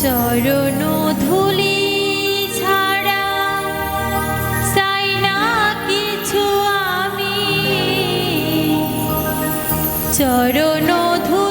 চরণ ধুলি ছাড়া চাই না কিছু আমি। চরণ ধুলি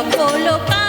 সকল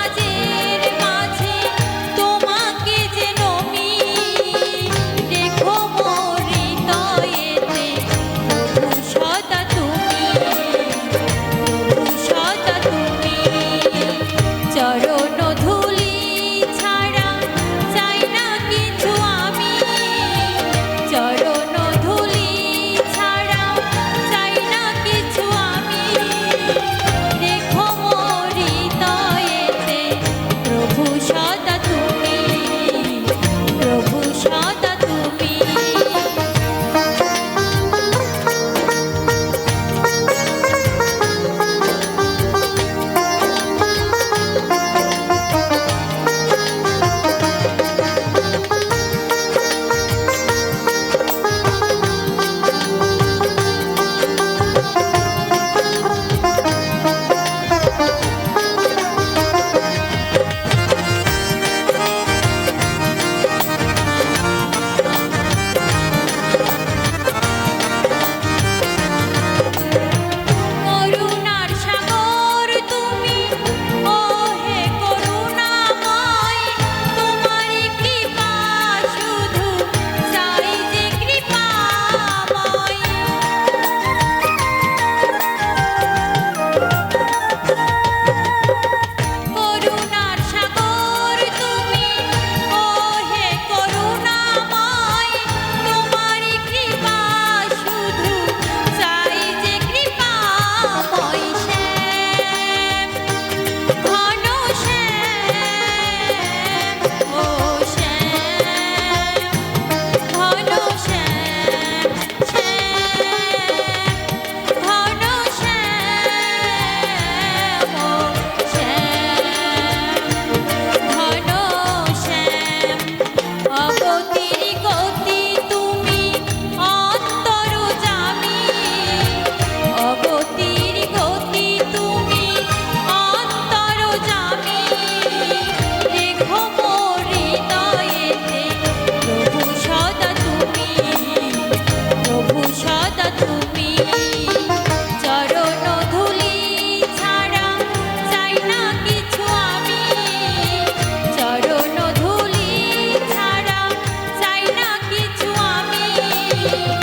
Thank you.